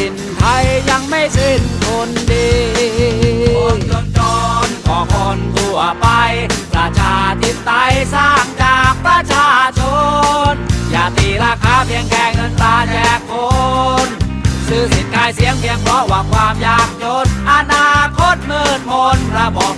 ดินไทยยังไม่สิ้นคนดีคนจนจนก็คนทั่วไป ประชาธิปไตยสร้างจากประชาชน อย่าตีราคาเพียงแค่เงินตาแจกคนซื้อสิทธิ์ขายเสียงเพียงเพราะว่าความยากจน อนาคตมืดมนระบอบ